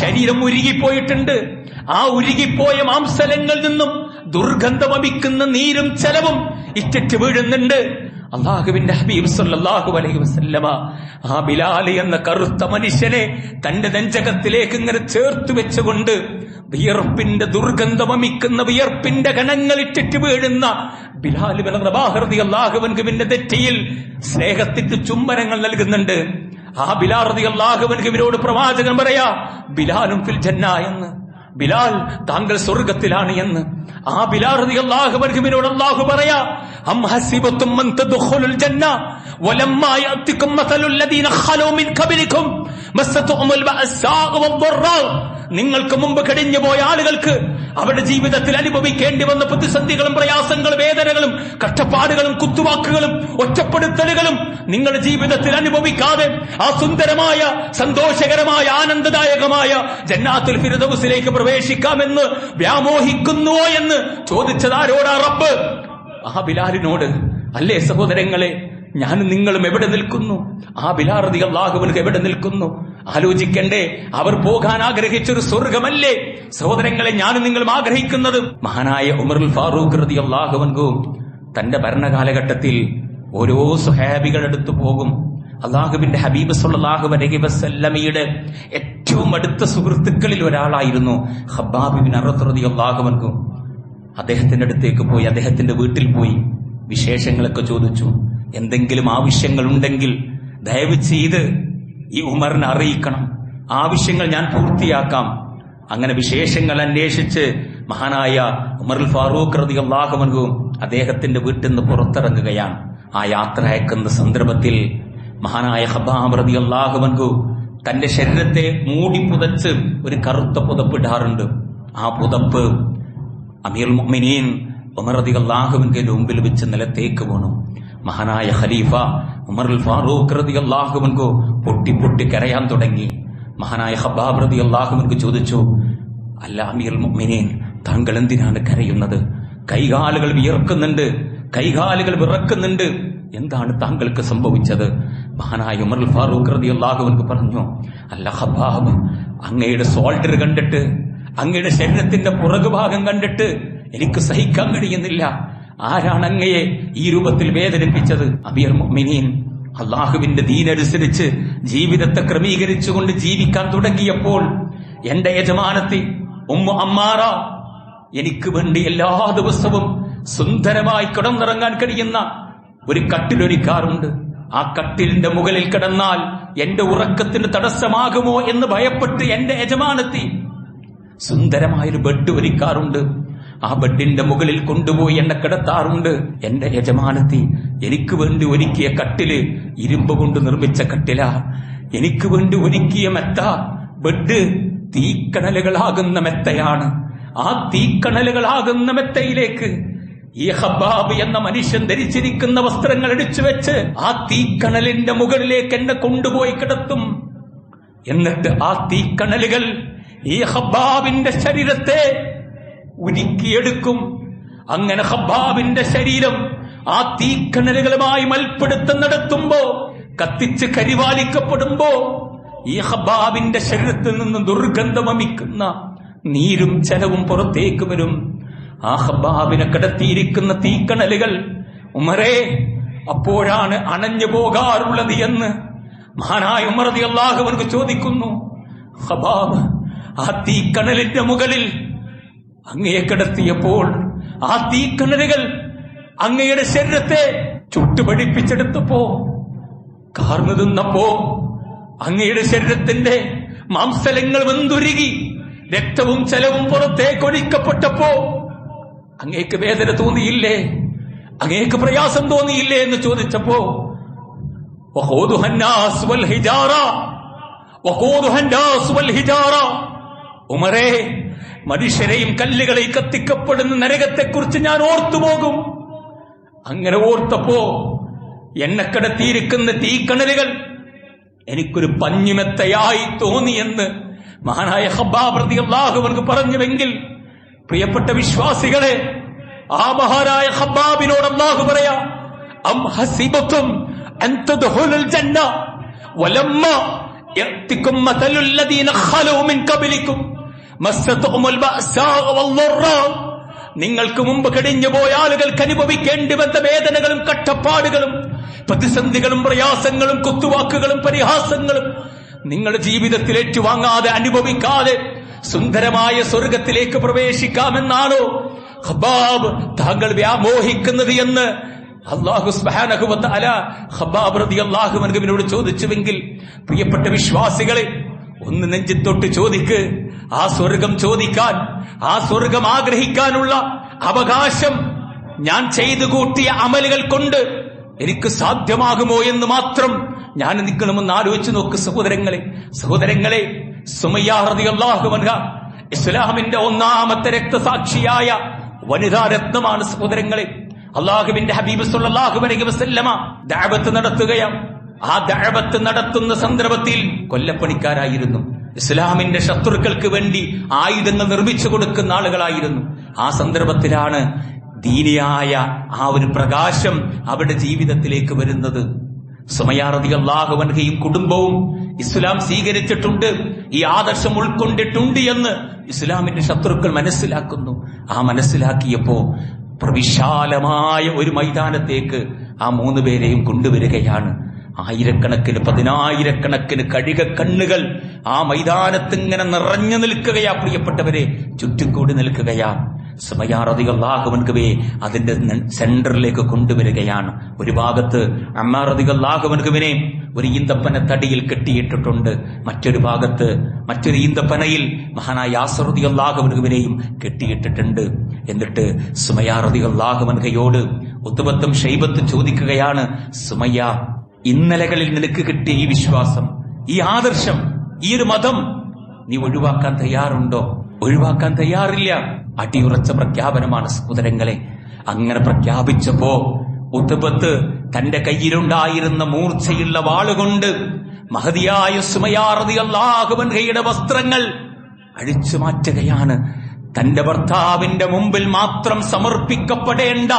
ശരീരം ഉരുകിപ്പോയിട്ടുണ്ട്. ആ ഉരുകിപ്പോയ മാംസലങ്ങളിൽ നിന്നും ദുർഗന്ധമമിക്കുന്ന നീരും ചെലവും ഇറ്റിറ്റ് വീഴുന്നുണ്ട്. അള്ളാഹുവിന്റെ ഹബീബ് സല്ലാഹു അലൈഹി വസല്ലമ ആ ബിലാൽ എന്ന കറുത്ത മനുഷ്യനെ തന്റെ നെഞ്ചകത്തിലേക്ക് ഇങ്ങനെ ചേർത്തു വെച്ചുകൊണ്ട് വിയർപ്പിന്റെ ദുർഗന്ധമമിക്കുന്ന വിയർപ്പിന്റെ കണങ്ങൾ ഇട്ടിട്ട് വീഴുന്ന ബിലാൽ പ്രഭാഹൃതി അള്ളാഹുവൻകുവിന്റെ തെറ്റിയിൽ സ്നേഹത്തിന്റെ ചുംബനങ്ങൾ നൽകുന്നുണ്ട്. ആ ബിലാർതി അള്ളാഹുവൻകുവിനോട് പ്രവാചകൻ പറയാ ബിലാലും ഫിൽ ജന്ന എന്ന്. ബിലാൽ താങ്കൾ സ്വർഗത്തിലാണ് എന്ന് ആ ബിലാൽ റളിയല്ലാഹു അൻഹുവിനോട് അല്ലാഹു പറയാ അം മൻ ജന്ന ഖലൂ മിൻ. നിങ്ങൾക്ക് മുമ്പ് കടിഞ്ഞു പോയ ആളുകൾക്ക് അവരുടെ ജീവിതത്തിൽ അനുഭവിക്കേണ്ടി വന്ന പ്രതിസന്ധികളും പ്രയാസങ്ങളും വേദനകളും കഷ്ടപ്പാടുകളും കുത്തുവാക്കുകളും ഒറ്റപ്പെടുത്തലുകളും നിങ്ങളുടെ ജീവിതത്തിൽ അനുഭവിക്കാതെ ആ സുന്ദരമായ സന്തോഷകരമായ ആനന്ദദായകമായ ജന്നാത്തുൽ ഫിരുദൌസിലേക്ക് പ്രവേശിക്കാമെന്ന് വ്യാമോഹിക്കുന്നുവോ എന്ന് ചോദിച്ചതാരോടാ റബ്ബ്? ആ ബിലാലിനോട് അല്ലേ സഹോദരങ്ങളെ ഞാനും നിങ്ങളും എവിടെ നിൽക്കുന്നു? ആ ബിലാറതി അള്ളാഹുവിന് എവിടെ നിൽക്കുന്നു? ആലോചിക്കണ്ടേ അവർ പോകാൻ ആഗ്രഹിച്ചൊരു സ്വർഗമല്ലേ സഹോദരങ്ങളെ ഞാനും നിങ്ങളും ആഗ്രഹിക്കുന്നത്. മഹാനായ ഉമറുൽ ഫാറൂഖ് റതി അള്ളാഹുവൻകു തന്റെ ഭരണകാലഘട്ടത്തിൽ ഓരോ സുഹാബികളെടുത്തു പോകും. അള്ളാഹുബിന്റെ ഹബീബ് സല്ലല്ലാഹു അലൈഹി വസ്ല്ലമിയുടെ ഏറ്റവും അടുത്ത സുഹൃത്തുക്കളിൽ ഒരാളായിരുന്നു ഹബ്ബാബിബിൻ ബിൻ അള്ളാഹുവൻകും അദ്ദേഹത്തിന്റെ അടുത്തേക്ക് പോയി അദ്ദേഹത്തിന്റെ വീട്ടിൽ പോയി വിശേഷങ്ങളൊക്കെ ചോദിച്ചു. എന്തെങ്കിലും ആവശ്യങ്ങൾ ഉണ്ടെങ്കിൽ ദയവ് ചെയ്ത് ഈ ഉമറിനെ അറിയിക്കണം. ആവശ്യങ്ങൾ ഞാൻ പൂർത്തിയാക്കാം. അങ്ങനെ വിശേഷങ്ങൾ അന്വേഷിച്ച് മഹാനായ ഉമറുൽ ഫാറൂഖ് റതി അള്ളാഹുമൻഹു അദ്ദേഹത്തിന്റെ വീട്ടിൽ നിന്ന് പുറത്തിറങ്ങുകയാണ്. ആ യാത്ര അയക്കുന്ന സന്ദർഭത്തിൽ മഹാനായ ഹബാം റതി അള്ളാഹുമൻഹു തന്റെ ശരീരത്തെ മൂടി പുതച്ച് ഒരു കറുത്ത പുതപ്പ് ഇടാറുണ്ട്. ആ പുതപ്പ് അമീർ മൊമിനീൻ ഉമർ റതി അള്ളാഹുവിന്റെ മുമ്പിൽ വെച്ച് നിലത്തേക്ക് വീണു. മഹാനായ ഖലീഫ ഉമർ ഫാറൂഖ് റതി അള്ളാഹുവിൻകു പൊട്ടി പൊട്ടി കരയാൻ തുടങ്ങി. മഹാനായ ഹബാബ് റതി അള്ളാഹുവിൻകു ചോദിച്ചു അല്ല അമീർ മുഅ്മിനീൻ താങ്കൾ എന്തിനാണ് കരയുന്നത്? കൈകാലുകൾ വിയർക്കുന്നുണ്ട് കൈകാലുകൾ വിറക്കുന്നുണ്ട്. എന്താണ് താങ്കൾക്ക് സംഭവിച്ചത്? മഹാനായ ഉമർ ഫാറൂഖ് റതി അള്ളാഹുവിൻകു പറഞ്ഞു അല്ല ഹബാബ് അങ്ങയുടെ സോൾട്ടർ കണ്ടിട്ട് അങ്ങയുടെ ശരീരത്തിന്റെ പുറകുഭാഗം കണ്ടിട്ട് എനിക്ക് സഹിക്കാൻ കഴിയുന്നില്ല. ആരാണ് അങ്ങയെ ഈ രൂപത്തിൽ വേദനിപ്പിച്ചത്? അബിയർ മുഅ്മിനീൻ അള്ളാഹുവിന്റെ ദീനനുസരിച്ച് ജീവിതത്തെ ക്രമീകരിച്ചുകൊണ്ട് ജീവിക്കാൻ തുടങ്ങിയപ്പോൾ എന്റെ യജമാനത്തി ഉമ്മ അമ്മാറ എനിക്ക് വേണ്ടി എല്ലാ ദിവസവും സുന്ദരമായി കിടന്നിറങ്ങാൻ കഴിയുന്ന ഒരു കട്ടിലൊരുക്കാറുണ്ട്. ആ കട്ടിലിന്റെ മുകളിൽ കിടന്നാൽ എന്റെ ഉറക്കത്തിന് തടസ്സമാകുമോ എന്ന് ഭയപ്പെട്ട് എന്റെ യജമാനത്തി സുന്ദരമായൊരു ബെഡ് ഒരുക്കാറുണ്ട്. ആ ബെഡിന്റെ മുകളിൽ കൊണ്ടുപോയി എന്നെ കിടത്താറുണ്ട്. എന്റെ യജമാനത്തി എനിക്ക് വേണ്ടി ഒരുക്കിയ കട്ടിൽ ഇരുമ്പ് കൊണ്ട് നിർമ്മിച്ച കട്ടില. എനിക്ക് വേണ്ടി ഒരുക്കിയ മെത്ത ബെഡ് തീക്കണലുകളാകുന്ന മെത്തയാണ്. ആ തീക്കണലുകളാകുന്ന മെത്തയിലേക്ക് ഈ ഹബാബ് എന്ന മനുഷ്യൻ ധരിച്ചിരിക്കുന്ന വസ്ത്രങ്ങൾ അടിച്ചു വെച്ച് ആ തീക്കണലിന്റെ മുകളിലേക്ക് എന്നെ കൊണ്ടുപോയി കിടത്തും. എന്നിട്ട് ആ തീക്കണലുകൾ ഈ ഹബാബിന്റെ ശരീരത്തെ ഉരുക്കിയെടുക്കും. അങ്ങനെ ഹബ്ബാബിന്റെ ശരീരം ആ തീക്കണലുകളുമായി മൽപ്പിടുത്തം നടത്തുമ്പോ കത്തിച്ച് കരിവാലിക്കപ്പെടുമ്പോ ഈ ഹബ്ബാബിന്റെ ശരീരത്തിൽ നിന്ന് ദുർഗന്ധമിക്കുന്ന നീരും ചലവും പുറത്തേക്ക് വരും. ആ ഹബ്ബാബിനെ കിടത്തിയിരിക്കുന്ന തീക്കണലുകൾ ഉമരേ അപ്പോഴാണ് അണഞ്ഞു പോകാറുള്ളത് എന്ന് മഹാനായ ഉമറതി അള്ളാഹുവർക്ക് ചോദിക്കുന്നു. ഹബാബ് ആ തീക്കണലിന്റെ മുകളിൽ അങ്ങയെ കിടത്തിയപ്പോൾ ആ തീക്കണലുകൾ അങ്ങയുടെ ശരീരത്തെ ചുട്ടുപഠിപ്പിച്ചെടുത്തപ്പോ കാർന്നു തിന്നപ്പോ അങ്ങയുടെ ശരീരത്തിന്റെ മാംസലങ്ങൾ വെന്തുരുകി രക്തവും ചെലവും പുറത്തേക്കൊഴിക്കപ്പെട്ടപ്പോ അങ്ങേക്ക് വേദന തോന്നിയില്ലേ? അങ്ങേക്ക് പ്രയാസം തോന്നിയില്ലേ എന്ന് ചോദിച്ചപ്പോ ഉമരേ മനുഷ്യരെയും കല്ലുകളെയും കത്തിക്കപ്പെടുന്ന നരകത്തെക്കുറിച്ച് ഞാൻ ഓർത്തുപോകും. അങ്ങനെ ഓർത്തപ്പോ എന്നെ കിടത്തിയിരിക്കുന്ന തീക്കണലുകൾ എനിക്കൊരു പഞ്ഞുമെത്തയായി തോന്നിയെന്ന് മഹാനായ ഹബ്ബാപ്രതി അള്ളാഹുവർക്ക് പറഞ്ഞുവെങ്കിൽ പ്രിയപ്പെട്ട വിശ്വാസികളെ ആ മഹാനായ ഹബ്ബാബിനോട് അള്ളാഹു പറയാം നിങ്ങൾക്ക് മുമ്പ് കടിഞ്ഞു പോയ ആളുകൾക്ക് അനുഭവിക്കേണ്ടി വന്ന വേദനകളും കട്ടപ്പാടുകളും പ്രതിസന്ധികളും പ്രയാസങ്ങളും കുത്തുവാക്കുകളും പരിഹാസങ്ങളും നിങ്ങളുടെ ജീവിതത്തിൽ ഏറ്റുവാങ്ങാതെ അനുഭവിക്കാതെ സുന്ദരമായ സ്വർഗത്തിലേക്ക് പ്രവേശിക്കാമെന്നാണോ ഹബാബ് താങ്കൾ വ്യാമോഹിക്കുന്നത് എന്ന് അള്ളാഹു അല ഹബാബ് റതി അള്ളാഹു ചോദിച്ചുവെങ്കിൽ പ്രിയപ്പെട്ട വിശ്വാസികളെ ഒന്ന് നെഞ്ചിത്തൊട്ട് ചോദിക്ക് ആ സ്വർഗം ചോദിക്കാൻ ആ സ്വർഗം ആഗ്രഹിക്കാനുള്ള അവകാശം ഞാൻ ചെയ്തു കൂട്ടിയ അമലുകൾ കൊണ്ട് എനിക്ക് സാധ്യമാകുമോ എന്ന് മാത്രം ഞാൻ നിൽക്കണമെന്ന് ആലോചിച്ച് നോക്ക് സഹോദരങ്ങളെ. സഹോദരങ്ങളെ ഇസ്ലാമിന്റെ ഒന്നാമത്തെ രക്തസാക്ഷിയായ വനിതാ രത്നമാണ് സഹോദരങ്ങളെ. അള്ളാഹുബിന്റെ ഹബീബ് സുല്ലാഹുബലി വസല്ലമ ദഅവത്ത് നടത്തുകയാണ്. ആ ദഴവത്ത് നടത്തുന്ന സന്ദർഭത്തിൽ കൊല്ലപ്പണിക്കാരായിരുന്നു. ഇസ്ലാമിന്റെ ശത്രുക്കൾക്ക് വേണ്ടി ആയുധങ്ങൾ നിർമ്മിച്ചു കൊടുക്കുന്ന ആളുകളായിരുന്നു. ആ സന്ദർഭത്തിലാണ് ദീനിയായ ആ ഒരു പ്രകാശം അവരുടെ ജീവിതത്തിലേക്ക് വരുന്നത്. സുമയാറതി അള്ളാഹുവൻഹയും കുടുംബവും ഇസ്ലാം സ്വീകരിച്ചിട്ടുണ്ട് ഈ ആദർശം ഉൾക്കൊണ്ടിട്ടുണ്ട് എന്ന് ഇസ്ലാമിന്റെ ശത്രുക്കൾ മനസ്സിലാക്കുന്നു. ആ മനസ്സിലാക്കിയപ്പോ പ്രവിശാലമായ ഒരു മൈതാനത്തേക്ക് ആ മൂന്ന് പേരെയും കൊണ്ടുവരികയാണ്. ആയിരക്കണക്കിന് പതിനായിരക്കണക്കിന് കഴുക കണ്ണുകൾ ആ മൈതാനത്ത് ഇങ്ങനെ നിറഞ്ഞു നിൽക്കുകയാ പ്രിയപ്പെട്ടവരെ. ചുറ്റും കൂടി നിൽക്കുകയാ സമയാറതികളാഹുവൻകവേ അതിന്റെ സെന്ററിലേക്ക് കൊണ്ടുവരികയാണ്. ഒരു ഭാഗത്ത് അമ്മാറതികളാഹുവൻകുവിനെ ഒരു ഈന്തപ്പന തടിയിൽ കെട്ടിയിട്ടിട്ടുണ്ട്. മറ്റൊരു ഭാഗത്ത് മറ്റൊരു ഈന്തപ്പനയിൽ മഹാനായ യാസറുതി അള്ളാഹുവൻകുവിനെയും കെട്ടിയിട്ടിട്ടുണ്ട്. എന്നിട്ട് സുമയാറതി അള്ളാഹുവൻകയോട് ഒത്തുബത്തും ശൈബത്തും ചോദിക്കുകയാണ് സുമയ്യ ഇന്നലകളിൽ നിനക്ക് കിട്ടിയ ഈ വിശ്വാസം ഈ ആദർശം ഈ ഒരു മതം നീ ഒഴിവാക്കാൻ തയ്യാറുണ്ടോ? ഒഴിവാക്കാൻ തയ്യാറില്ല. അടിയുറച്ച പ്രഖ്യാപനമാണ് സഹോദരങ്ങളെ അങ്ങനെ പ്രഖ്യാപിച്ചപ്പോ ഉത്തപത്ത് തന്റെ കയ്യിലുണ്ടായിരുന്ന മൂർച്ചയുള്ള വാളുകൊണ്ട് മഹതിയായ സുമയാറതി അള്ളാഹുബൻഹയുടെ വസ്ത്രങ്ങൾ അഴിച്ചു മാറ്റുകയാണ്. തന്റെ ഭർത്താവിന്റെ മുമ്പിൽ മാത്രം സമർപ്പിക്കപ്പെടേണ്ട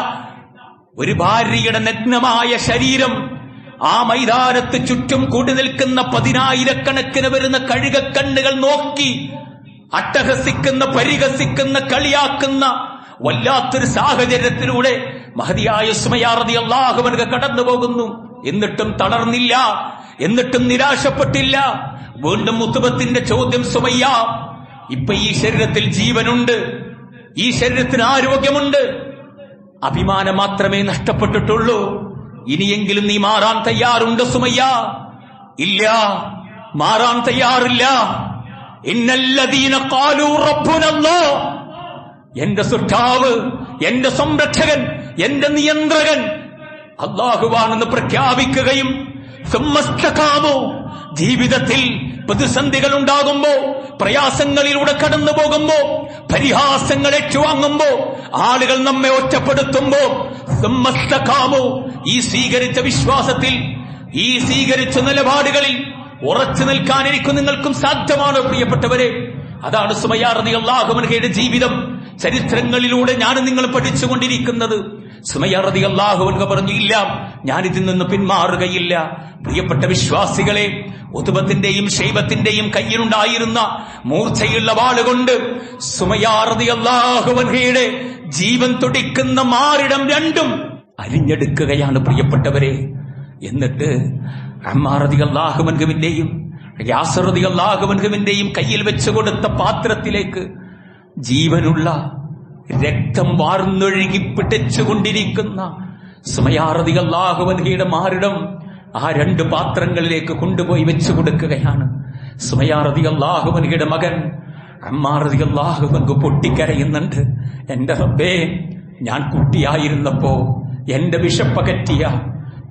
ഒരു ഭാര്യയുടെ നഗ്നമായ ശരീരം ആ മൈതാനത്ത് ചുറ്റും കൂടി നിൽക്കുന്ന പതിനായിരക്കണക്കിന് വരുന്ന കഴുകക്കണ്ണുകൾ നോക്കി അട്ടഹസിക്കുന്ന പരിഹസിക്കുന്ന കളിയാക്കുന്ന വല്ലാത്തൊരു സാഹചര്യത്തിലൂടെ മഹതിയായ സുമയാറതി അള്ളാഹുവനക കടന്നു പോകുന്നു എന്നിട്ടും തളർന്നില്ല എന്നിട്ടും നിരാശപ്പെട്ടില്ല. വീണ്ടും മുത്തുബത്തിന്റെ ചോദ്യം സുമയ്യ ഇപ്പൊ ഈ ശരീരത്തിൽ ജീവനുണ്ട് ഈ ശരീരത്തിന് ആരോഗ്യമുണ്ട്. അഭിമാനം മാത്രമേ നഷ്ടപ്പെട്ടിട്ടുള്ളൂ. ഇനിയെങ്കിലും നീ മാറാൻ തയ്യാറുണ്ട് സുമയ്യ? ഇല്ല. മാറാൻ തയ്യാറില്ല. എന്റെ സുഷ്ടാവ് എന്റെ സംരക്ഷകൻ എന്റെ നിയന്ത്രകൻ അള്ളാഹുവാണെന്ന് പ്രഖ്യാപിക്കുകയും ജീവിതത്തിൽ പ്രതിസന്ധികൾ ഉണ്ടാകുമ്പോ പ്രയാസങ്ങളിലൂടെ കടന്നു പോകുമ്പോ പരിഹാസങ്ങൾ ഏറ്റുവാങ്ങുമ്പോ ആളുകൾ നമ്മെ ഒറ്റപ്പെടുത്തുമ്പോ സമ്മസ്തകാമോ ഈ സ്വീകരിച്ച വിശ്വാസത്തിൽ ഈ സ്വീകരിച്ച നിലപാടുകളിൽ ഉറച്ചു നിൽക്കാൻ എനിക്ക് നിങ്ങൾക്കും സാധ്യമാണ് പ്രിയപ്പെട്ടവരെ. അതാണ് സുമയാറതി അള്ളാഹുമൻഹയുടെ ജീവിതം. ചരിത്രങ്ങളിലൂടെ ഞാൻ നിങ്ങൾ പഠിച്ചുകൊണ്ടിരിക്കുന്നത്. സുമയാറതി അള്ളാഹുവൻക പറഞ്ഞു ഇല്ല ഞാൻ ഇതിൽ നിന്ന് പിന്മാറുകയില്ല. പ്രിയപ്പെട്ട വിശ്വാസികളെ ഉതുബത്തിന്റെയും ശൈവത്തിന്റെയും കയ്യിലുണ്ടായിരുന്ന മൂർച്ചയുള്ള വാളുകൊണ്ട് സുമയാറതി അള്ളാഹുവൻഹയുടെ ജീവൻ തുടിക്കുന്ന മാറിടം രണ്ടും അരിഞ്ഞെടുക്കുകയാണ് പ്രിയപ്പെട്ടവരെ. എന്നിട്ട് അമ്മാറതി അള്ളാഹുമൻഹുവിന്റെയും യാസറതി അള്ളാഹുമൻഹുവിന്റെയും കയ്യിൽ വെച്ചു കൊടുത്ത പാത്രത്തിലേക്ക് ജീവനുള്ള രക്തം വാർന്നൊഴുകി പിടിച്ചുകൊണ്ടിരിക്കുന്ന സമയാറതി അള്ളാഹുവൻഹയുടെ മാറിടം ആ രണ്ട് പാത്രങ്ങളിലേക്ക് കൊണ്ടുപോയി വെച്ചു കൊടുക്കുകയാണ് സമയാറതി അള്ളാഹുവൻഹയുടെ മകൻ അമ്മാറതി അള്ളാഹുവൻക്ക് പൊട്ടിക്കരയുന്നുണ്ട്. എന്റെ റബ്ബേ ഞാൻ കുട്ടിയായിരുന്നപ്പോ എന്റെ വിഷപ്പകറ്റിയ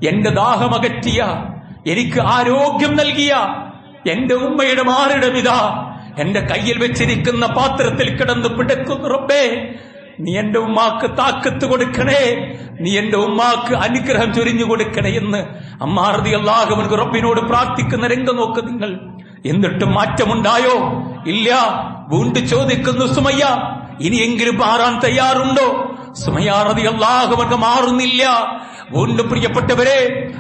എന്റെ ദാഹമകറ്റിയ എനിക്ക് ആരോഗ്യം നൽകിയ എന്റെ ഉമ്മയുടെ മാറിടമിതാ എന്റെ കയ്യിൽ വെച്ചിരിക്കുന്ന പാത്രത്തിൽ കിടന്ന് പിടക്കുന്നു റബ്ബേ. നീ എന്റെ ഉമ്മാക്ക് താക്കത്ത് കൊടുക്കണേ. നീ എന്റെ ഉമ്മാക്ക് അനുഗ്രഹം ചൊരിഞ്ഞു കൊടുക്കണേ എന്ന് അമ്മാറതി അള്ളാഹുവൻക്ക് റബ്ബിനോട് പ്രാർത്ഥിക്കുന്ന രംഗം നോക്ക് നിങ്ങൾ. എന്നിട്ട് മാറ്റമുണ്ടായോ? ഇല്ല. വീണ്ടു ചോദിക്കുന്നു സുമയ്യ ഇനിയെങ്കിലും മാറാൻ തയ്യാറുണ്ടോ? സുമയാറതി അള്ളാഹുവർക്ക് മാറുന്നില്ല. വീണ്ടും പ്രിയപ്പെട്ടവരെ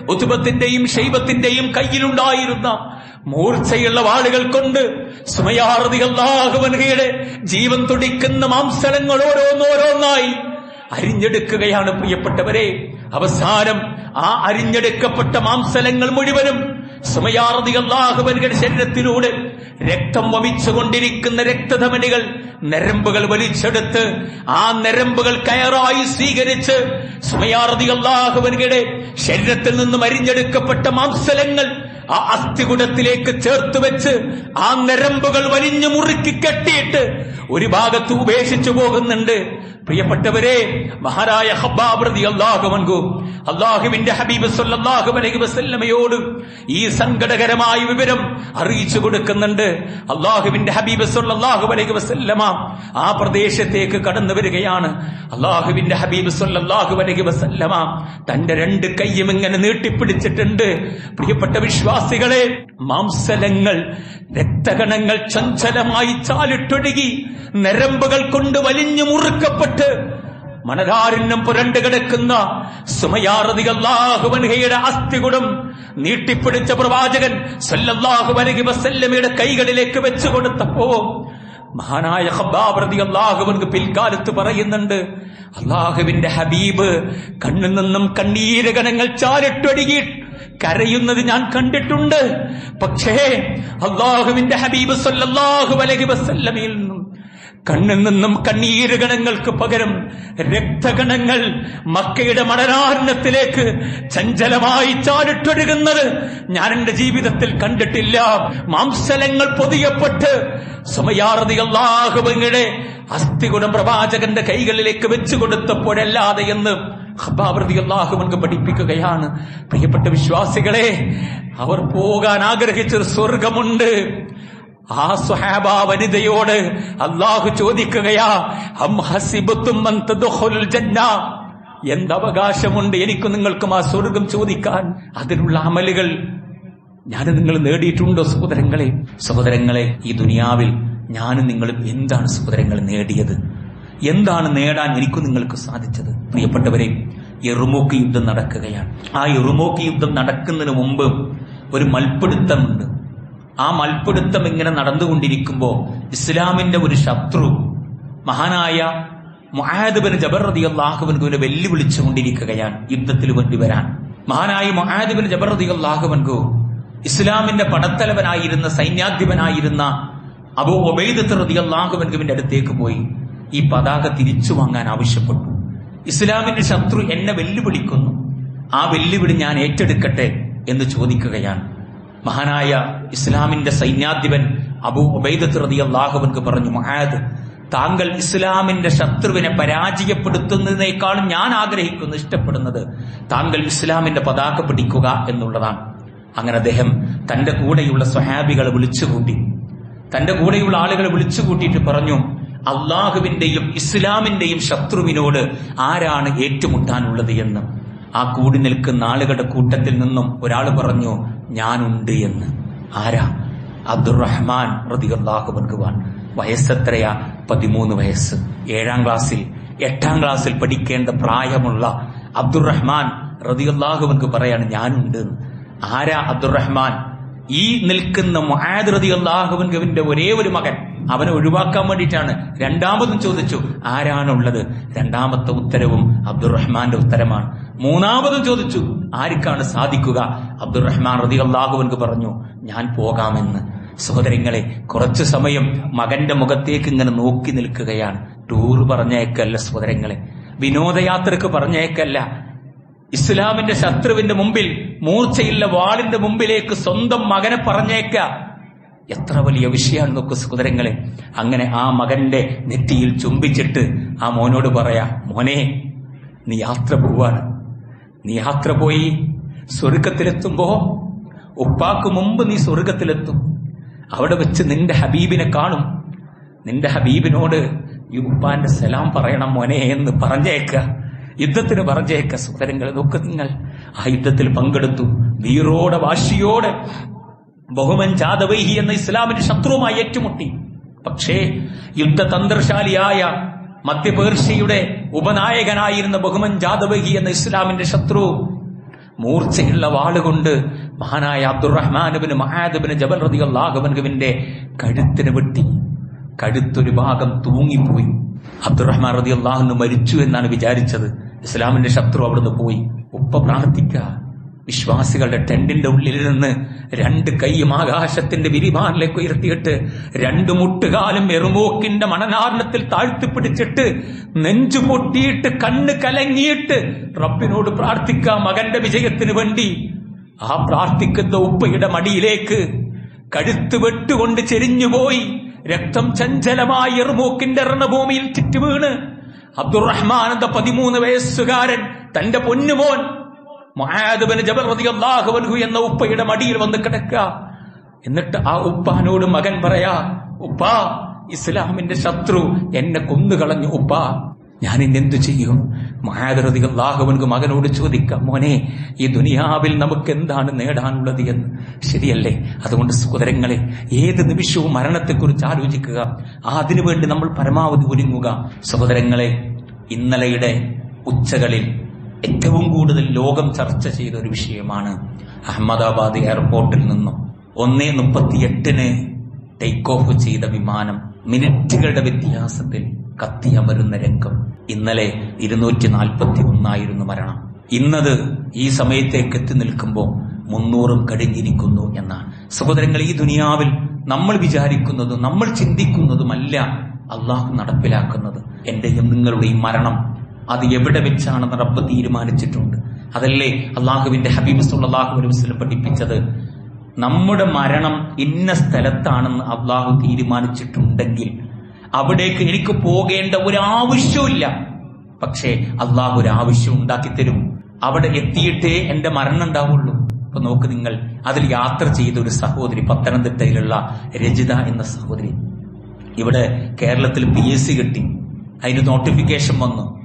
ഉത്തുബത്തിന്റെയും ശൈവത്തിന്റെയും കയ്യിലുണ്ടായിരുന്ന മൂർച്ചയുള്ള വാളുകൾ കൊണ്ട് സുമയാറതി അള്ളാഹുവൻഹയുടെ ജീവൻ തുടിക്കുന്ന മാംസലങ്ങൾ ഓരോന്നോരോന്നായി അരിഞ്ഞെടുക്കുകയാണ് പ്രിയപ്പെട്ടവരെ. അവസാനം ആ അരിഞ്ഞെടുക്കപ്പെട്ട മാംസലങ്ങൾ മുഴുവനും അള്ളാഹുവൻഹയുടെ ശരീരത്തിലൂടെ രക്തം വമിച്ചുകൊണ്ടിരിക്കുന്ന രക്തധമനികൾ നരമ്പുകൾ വലിച്ചെടുത്ത് ആ നരമ്പുകൾ കയറായി സ്വീകരിച്ച് അള്ളാഹുവൻഹയുടെ ശരീരത്തിൽ നിന്നും അരിഞ്ഞെടുക്കപ്പെട്ട മാംസലങ്ങൾ ആ അസ്ഥികുടത്തിലേക്ക് ചേർത്ത് വെച്ച് ആ നരമ്പുകൾ വലിഞ്ഞു മുറുക്കി കെട്ടിയിട്ട് ഒരു ഭാഗത്ത് ഉപേക്ഷിച്ചു പോകുന്നുണ്ട്. പ്രിയപ്പെട്ടവരെ മഹാരായ ഹബ്ബാബ്രതി അള്ളാഹുമൻകു അള്ളാഹുവിന്റെ ഹബീബ് സല്ലാഹു അലൈഹി വസല്ലമയോട് ഈ സങ്കടകരമായ വിവരം അറിയിച്ചു കൊടുക്കുന്നുണ്ട്. അള്ളാഹുവിന്റെ ഹബീബ് സല്ലാഹു അലൈഹി വസല്ലമ ആ പ്രദേശത്തേക്ക് കടന്നു വരികയാണ്. അള്ളാഹുവിന്റെ ഹബീബ് സല്ലാഹു അലൈഹി വസല്ലമ തന്റെ രണ്ട് കയ്യും ഇങ്ങനെ നീട്ടിപ്പിടിച്ചിട്ടുണ്ട്. പ്രിയപ്പെട്ട വിശ്വാസികളെ മാംസലങ്ങൾ രക്തകണങ്ങൾ ചഞ്ചലമായി ചാലിട്ടൊഴുകി നരമ്പുകൾ കൊണ്ട് വലിഞ്ഞു മുറുക്കപ്പെട്ട്. മണരാരണ്യം പുരണ്ടു കിടക്കുന്ന സുമയാറതികളുടെ അസ്ഥികുടം നീട്ടിപ്പിടിച്ച പ്രവാചകൻ സല്ലല്ലാഹു അലൈഹി വസല്ലമയുടെ കൈകളിലേക്ക് വെച്ചു കൊടുത്തപ്പോ മഹാനായ ഹബ്ബാബ്രതി അള്ളാഹുവൻക്ക് പിൽക്കാലത്ത് പറയുന്നുണ്ട് അള്ളാഹുവിന്റെ ഹബീബ് കണ്ണിൽ നിന്നും കണ്ണീരകണങ്ങൾ ചാരിട്ടൊടുകി കരയുന്നത് ഞാൻ കണ്ടിട്ടുണ്ട്. പക്ഷേ അള്ളാഹുവിന്റെ ഹബീബ് സല്ലല്ലാഹു അലൈഹി വസല്ലമയിൽ നിന്നും കണ്ണിൽ നിന്നും കണ്ണീര് ഗണങ്ങൾക്ക് പകരം രക്തഗണങ്ങൾ മക്കയുടെ മണരാരണത്തിലേക്ക് ചഞ്ചലമായി ചാടിട്ടൊഴുകുന്നത് ഞാൻ എന്റെ ജീവിതത്തിൽ കണ്ടിട്ടില്ല. മാംസലങ്ങൾ പൊതിയപ്പെട്ട് സമയാറതി അള്ളാഹുബങ്ങളുടെ അസ്ഥികുടം പ്രവാചകന്റെ കൈകളിലേക്ക് വെച്ചു കൊടുത്തപ്പോഴല്ലാതെ എന്ന് ഹബാവൃതി അള്ളാഹുമൻക്ക് പഠിപ്പിക്കുകയാണ്. പ്രിയപ്പെട്ട വിശ്വാസികളെ അവർ പോകാൻ ആഗ്രഹിച്ചൊരു സ്വർഗമുണ്ട് ആ സ്വഹാബ വനിതയോട് അള്ളാഹു ചോദിക്കുകയാ അം ഹസിബത്തും എന്തവകാശമുണ്ട് എനിക്ക് നിങ്ങൾക്കും ആ സ്വർഗം ചോദിക്കാൻ അതിനുള്ള അമലുകൾ. ഞാൻ നിങ്ങൾ നേടിയിട്ടുണ്ടോ സഹോദരങ്ങളെ? സഹോദരങ്ങളെ ഈ ദുനിയാവിൽ ഞാനും നിങ്ങളും എന്താണ് സഹോദരങ്ങൾ നേടിയത്? എന്താണ് നേടാൻ എനിക്കും നിങ്ങൾക്ക് സാധിച്ചത്? പ്രിയപ്പെട്ടവരെ എറുമോക്ക് യുദ്ധം നടക്കുകയാണ്. ആ എറുമോക്ക് യുദ്ധം നടക്കുന്നതിന് മുമ്പ് ഒരു മൽപ്പിടുത്തമുണ്ട് ആ മൽപ്പിടുത്തം ഇങ്ങനെ നടന്നുകൊണ്ടിരിക്കുമ്പോ ഇസ്ലാമിന്റെ ഒരു ശത്രു മഹാനായ മുഹാദിബിന് ജബർ റതി അള്ളാഹുബൻകു വെല്ലുവിളിച്ചുകൊണ്ടിരിക്കുകയാണ് യുദ്ധത്തിൽ വേണ്ടി വരാൻ. മഹാനായ മുഹാദിബിന് ജബർ റതി അള്ളാഹുബൻകു ഇസ്ലാമിന്റെ പടത്തലവനായിരുന്ന സൈന്യാധിപനായിരുന്ന അബൂ ഒബൈദത്ത് റതി അള്ളാഹുബൻകുവിന്റെ അടുത്തേക്ക് പോയി ഈ പതാക തിരിച്ചു വാങ്ങാൻ ആവശ്യപ്പെട്ടു. ഇസ്ലാമിന്റെ ശത്രു എന്നെ വെല്ലുവിളിക്കുന്നു. ആ വെല്ലുവിളി ഞാൻ ഏറ്റെടുക്കട്ടെ എന്ന് ചോദിക്കുകയാണ്. മഹാനായ ഇസ്ലാമിന്റെ സൈന്യാധിപൻ അബൂ ഉബൈദത്ത് റതി അള്ളാഹുബൻക്ക് പറഞ്ഞു മഹാദ് താങ്കൾ ഇസ്ലാമിന്റെ ശത്രുവിനെ പരാജയപ്പെടുത്തുന്നതിനേക്കാളും ഞാൻ ആഗ്രഹിക്കുന്നു ഇഷ്ടപ്പെടുന്നത് താങ്കൾ ഇസ്ലാമിന്റെ പതാക പിടിക്കുക എന്നുള്ളതാണ്. അങ്ങനെ അദ്ദേഹം തന്റെ കൂടെയുള്ള സ്വഹാബികളെ വിളിച്ചുകൂട്ടി തന്റെ കൂടെയുള്ള ആളുകളെ വിളിച്ചുകൂട്ടിയിട്ട് പറഞ്ഞു അള്ളാഹുവിന്റെയും ഇസ്ലാമിന്റെയും ശത്രുവിനോട് ആരാണ് ഏറ്റുമുട്ടാനുള്ളത് എന്ന്? ആ കൂടി നിൽക്കുന്ന ആളുകളുടെ കൂട്ടത്തിൽ നിന്നും ഒരാൾ പറഞ്ഞു ഞാനുണ്ട് എന്ന്. ആരാ? അബ്ദുറഹ്മാൻ റതിയുള്ളാഹുബൻകുവാൻ വയസ്സെത്രയാ? പതിമൂന്ന് വയസ്സ്. ഏഴാം ക്ലാസ്സിൽ എട്ടാം ക്ലാസ്സിൽ പഠിക്കേണ്ട പ്രായമുള്ള അബ്ദുറഹ്മാൻ റതിയുള്ളാഹുബൻക്ക് പറയാണ് ഞാനുണ്ട്. ആരാ അബ്ദുറഹ്മാൻ? ഈ നിൽക്കുന്ന മുഹാദ് റതി അള്ളാഹുബൻകുവിന്റെ ഒരേ ഒരു മകൻ. അവനെ ഒഴിവാക്കാൻ വേണ്ടിയിട്ടാണ് രണ്ടാമതും ചോദിച്ചു ആരാണുള്ളത്? രണ്ടാമത്തെ ഉത്തരവും അബ്ദുറഹ്മാന്റെ ഉത്തരമാണ്. മൂന്നാമതും ചോദിച്ചു ആർക്കാണ് സാധിക്കുക? അബ്ദുറഹ്മാൻ റതി അള്ളാഹുവൻക്ക് പറഞ്ഞു ഞാൻ പോകാമെന്ന്. സഹോദരങ്ങളെ കുറച്ചു സമയം മകന്റെ മുഖത്തേക്ക് ഇങ്ങനെ നോക്കി നിൽക്കുകയാണ്. ടൂർ പറഞ്ഞേക്കല്ല സഹോദരങ്ങളെ. വിനോദയാത്രക്ക് പറഞ്ഞേക്കല്ല. ഇസ്ലാമിന്റെ ശത്രുവിന്റെ മുമ്പിൽ മൂർച്ചയില്ല വാളിന്റെ മുമ്പിലേക്ക് സ്വന്തം മകനെ പറഞ്ഞേക്ക. എത്ര വലിയ വിഷയമാണ് നോക്കൂ സഹോദരങ്ങളെ. അങ്ങനെ ആ മകന്റെ നെറ്റിയിൽ ചുംബിച്ചിട്ട് ആ മോനോട് പറയാ മോനെ നീ യാത്ര പോവാണ്. നീ യാത്ര പോയി സ്വർഗത്തിലെത്തുമ്പോ ഉപ്പാക്ക് മുമ്പ് നീ സ്വർഗത്തിലെത്തും അവിടെ വെച്ച് നിന്റെ ഹബീബിനെ കാണും. നിന്റെ ഹബീബിനോട് ഈ ഉപ്പാന്റെ സലാം പറയണം മോനെ എന്ന് പറഞ്ഞേക്ക. യുദ്ധത്തിന് പറഞ്ഞേക്ക സഹോദരങ്ങൾ നോക്ക് നിങ്ങൾ. ആ യുദ്ധത്തിൽ പങ്കെടുത്തു. വീറോടെ വാശിയോടെ ബഹുമൻ ജാദവൈഹി എന്ന ഇസ്ലാമിന്റെ ശത്രുവുമായി ഏറ്റുമുട്ടി. പക്ഷേ യുദ്ധതന്ത്രശാലിയായ മധ്യപേർഷ്യയുടെ ഉപനായകനായിരുന്ന ബഹുമൻ ജാദവഹി എന്ന ഇസ്ലാമിന്റെ ശത്രു മൂർച്ചയുള്ള വാളുകൊണ്ട് മഹാനായ അബ്ദുറഹ്മാനുബിന് മഹാദബിന് ജബൽ റതി അള്ളാഹുബൻഹുവിന്റെ കഴുത്തിന് വെട്ടി കഴുത്തൊരു ഭാഗം തൂങ്ങിപ്പോയി. അബ്ദുറഹ്മാൻ റതി അള്ളാഹുന്ന് മരിച്ചു എന്നാണ് വിചാരിച്ചത്. ഇസ്ലാമിന്റെ ശത്രു അവിടുന്ന് പോയി. ഉപ്പ പ്രാർത്ഥിക്ക. വിശ്വാസികളുടെ ടെന്റിന്റെ ഉള്ളിൽ നിന്ന് രണ്ട് കൈയും ആകാശത്തിന്റെ വിരിവാനിലേക്ക് ഉയർത്തിയിട്ട് രണ്ട് മുട്ടുകാലും എറുമോക്കിന്റെ മണനാരണത്തിൽ താഴ്ത്തിപ്പിടിച്ചിട്ട് നെഞ്ചു പൊട്ടിയിട്ട് കണ്ണ് കലങ്ങിയിട്ട് റബ്ബിനോട് പ്രാർത്ഥിക്കാം മകന്റെ വിജയത്തിന് വേണ്ടി. ആ പ്രാർത്ഥിക്കുന്ന ഉപ്പയുടെ മടിയിലേക്ക് കഴുത്ത് വെട്ടുകൊണ്ട് ചെരിഞ്ഞുപോയി. രക്തം ചഞ്ചലമായി എറുമോക്കിന്റെ രണഭൂമിയിൽ ചുറ്റുവീണ്. അബ്ദുറഹ്മാൻ എന്ന പതിമൂന്ന് വയസ്സുകാരൻ തന്റെ പൊന്നുമോൻ മുആദ് ജബൽ റളിയല്ലാഹു അൻഹു എന്ന ഉപ്പയുടെ മടിയിൽ വന്ന് കിടക്കുക. എന്നിട്ട് ആ ഉപ്പാനോട് മകൻ പറയാ ഉപ്പാ ഇസ്ലാമിന്റെ ശത്രു എന്നെ കൊന്നുകളഞ്ഞു ഉപ്പാ. ഞാൻ ഇന്നെന്തു ചെയ്യും മഹാദരതികളാഹുവൻക്ക് മകനോട് ചോദിക്കാം മോനെ ഈ ദുനിയാവിൽ നമുക്ക് എന്താണ് നേടാനുള്ളത് എന്ന്? ശരിയല്ലേ അതുകൊണ്ട് സഹോദരങ്ങളെ ഏത് നിമിഷവും മരണത്തെക്കുറിച്ച് ആലോചിക്കുക. അതിനുവേണ്ടി നമ്മൾ പരമാവധി ഒരുങ്ങുക. സഹോദരങ്ങളെ ഇന്നലെയുടെ ഉച്ചകളിൽ ഏറ്റവും കൂടുതൽ ലോകം ചർച്ച ചെയ്ത ഒരു വിഷയമാണ് അഹമ്മദാബാദ് എയർപോർട്ടിൽ നിന്നും ഒന്നേ മുപ്പത്തിയെട്ടിന് ടേക്ക് ഓഫ് ചെയ്ത വിമാനം മിനിറ്റുകളുടെ വ്യത്യാസത്തിൽ കത്തിയമരുന്ന രംഗം. ഇന്നലെ ഇരുന്നൂറ്റി നാൽപ്പത്തി ഒന്നായിരുന്നു മരണം. ഇന്നത് ഈ സമയത്തേക്ക് എത്തി നിൽക്കുമ്പോൾ മുന്നൂറും കഴിഞ്ഞിരിക്കുന്നു എന്നാണ്. സഹോദരങ്ങൾ ഈ ദുനിയാവിൽ നമ്മൾ വിചാരിക്കുന്നതും നമ്മൾ ചിന്തിക്കുന്നതുമല്ല അള്ളാഹു നടപ്പിലാക്കുന്നത്. എന്റെയും നിങ്ങളുടെയും മരണം അത് എവിടെ വെച്ചാണെന്ന് റബ്ബ് തീരുമാനിച്ചിട്ടുണ്ട്. അതല്ലേ അള്ളാഹുവിന്റെ ഹബീബ് സുല്ലാഹു വസല്ലം പഠിപ്പിച്ചത്? നമ്മുടെ മരണം ഇന്ന സ്ഥലത്താണെന്ന് അള്ളാഹു തീരുമാനിച്ചിട്ടുണ്ടെങ്കിൽ അവിടേക്ക് എനിക്ക് പോകേണ്ട ഒരു ആവശ്യമില്ല പക്ഷേ അള്ളാഹു ഒരു ആവശ്യം ഉണ്ടാക്കി തരും അവിടെ എത്തിയിട്ടേ എന്റെ മരണം ഉണ്ടാവുള്ളൂ. അപ്പൊ നോക്ക് നിങ്ങൾ അതിൽ യാത്ര ചെയ്ത ഒരു സഹോദരി പത്തനംതിട്ടയിലുള്ള രജിത എന്ന സഹോദരി. ഇവിടെ കേരളത്തിൽ പി എസ് സി കിട്ടി. അതിന് നോട്ടിഫിക്കേഷൻ വന്നു.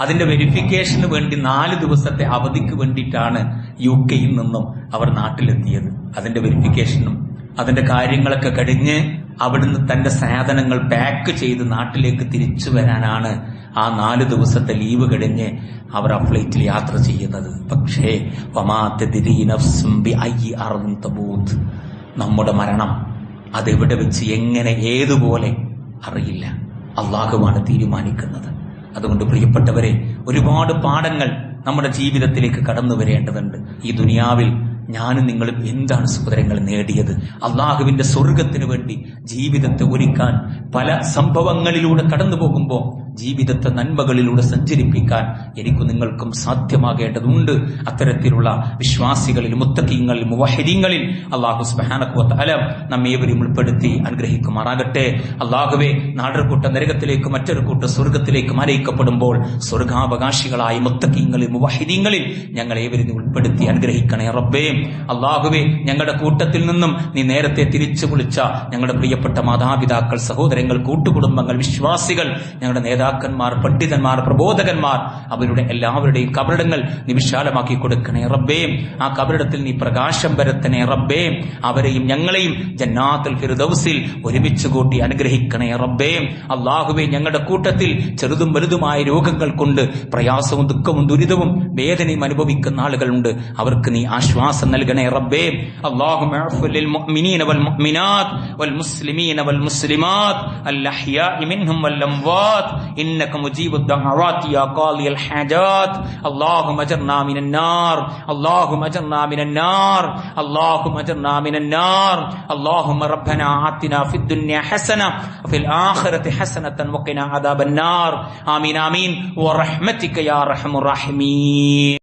അതിന്റെ വെരിഫിക്കേഷന് വേണ്ടി നാല് ദിവസത്തെ അവധിക്ക് വേണ്ടിയിട്ടാണ് യു കെയിൽ നിന്നും അവർ നാട്ടിലെത്തിയത്. അതിന്റെ വെരിഫിക്കേഷനും അതിന്റെ കാര്യങ്ങളൊക്കെ കഴിഞ്ഞ് അവിടുന്ന് തന്റെ സാധനങ്ങൾ പാക്ക് ചെയ്ത് നാട്ടിലേക്ക് തിരിച്ചു വരാനാണ് ആ നാല് ദിവസത്തെ ലീവ് കഴിഞ്ഞ് അവർ ആ ഫ്ലൈറ്റിൽ യാത്ര ചെയ്യുന്നത്. പക്ഷേ നമ്മുടെ മരണം അതെവിടെ വെച്ച് എങ്ങനെ ഏതുപോലെ അറിയില്ല. അള്ളാഹുവാണ് തീരുമാനിക്കുന്നത്. അതുകൊണ്ട് പ്രിയപ്പെട്ടവരെ ഒരുപാട് പാഠങ്ങൾ നമ്മുടെ ജീവിതത്തിലേക്ക് കടന്നു വരേണ്ടതുണ്ട്. ഈ ദുനിയാവിൽ ഞാനും നിങ്ങളും എന്താണ് സഹോദരങ്ങൾ നേടിയത്? അള്ളാഹുവിന്റെ സ്വർഗത്തിന് വേണ്ടി ജീവിതത്തെ ഒരുക്കാൻ പല സംഭവങ്ങളിലൂടെ കടന്നു പോകുമ്പോൾ ജീവിതത്തെ നന്മകളിലൂടെ സഞ്ചരിപ്പിക്കാൻ എനിക്ക് നിങ്ങൾക്കും സാധ്യമാകേണ്ടതുണ്ട്. അത്തരത്തിലുള്ള വിശ്വാസികളിൽ മുത്തക്കീങ്ങളിൽ മുവഹിദീങ്ങളിൽ അള്ളാഹു സുബാനക്കുവല നമ്മേവരും ഉൾപ്പെടുത്തി അനുഗ്രഹിക്കുമാറാകട്ടെ. അള്ളാഹുവെ നാടർകൂട്ട നരകത്തിലേക്ക് മറ്റൊരു കൂട്ട സ്വർഗത്തിലേക്ക് മരയിക്കപ്പെടുമ്പോൾ സ്വർഗാവകാശികളായ മുത്തക്കീങ്ങളിൽ മുവഹിദീങ്ങളിൽ ഞങ്ങൾ ഏവരും ഉൾപ്പെടുത്തി അനുഗ്രഹിക്കണേ റബ്ബേ. അള്ളാഹുവെ ഞങ്ങളുടെ കൂട്ടത്തിൽ നിന്നും നീ നേരത്തെ തിരിച്ചു വിളിച്ച ഞങ്ങളുടെ പ്രിയപ്പെട്ട മാതാപിതാക്കൾ സഹോദരങ്ങൾ കൂട്ടുകുടുംബങ്ങൾ വിശ്വാസികൾ ഞങ്ങളുടെ നേതാക്കന്മാർ പണ്ഡിതന്മാർ പ്രബോധകന്മാർ അവരുടെ എല്ലാവരുടെയും കബറിടങ്ങൾ നീ വിശാലമാക്കി കൊടുക്കണേ റബ്ബേയും ആ കബറിടത്തിൽ നീ പ്രകാശം വരത്തണേ റബ്ബേയും അവരെയും ഞങ്ങളെയും ജന്നാത്തുൽ ഫിർദൗസിൽ ഒരുമിച്ച് കൂട്ടി അനുഗ്രഹിക്കണേ റബ്ബേയും അള്ളാഹുവെ ഞങ്ങളുടെ കൂട്ടത്തിൽ ചെറുതും വലുതുമായ രോഗങ്ങൾ കൊണ്ട് പ്രയാസവും ദുഃഖവും ദുരിതവും വേദനയും അനുഭവിക്കുന്ന ആളുകളുണ്ട്. അവർക്ക് നീ ആശ്വാസം നൽകണേ റബ്ബേ اللهم اعف للمؤمنين والمؤمنات والمسلمين والمسلمات الأحياء منهم والأموات إنك مجيب الدعوات يا قاضي الحاجات اللهم اجرنا من النار اللهم اجرنا من النار اللهم اجرنا من النار اللهم ربنا آتنا في الدنيا حسنة وفي الآخرة حسنة وقنا عذاب النار آمين آمين ورحمتك يا أرحم الراحمين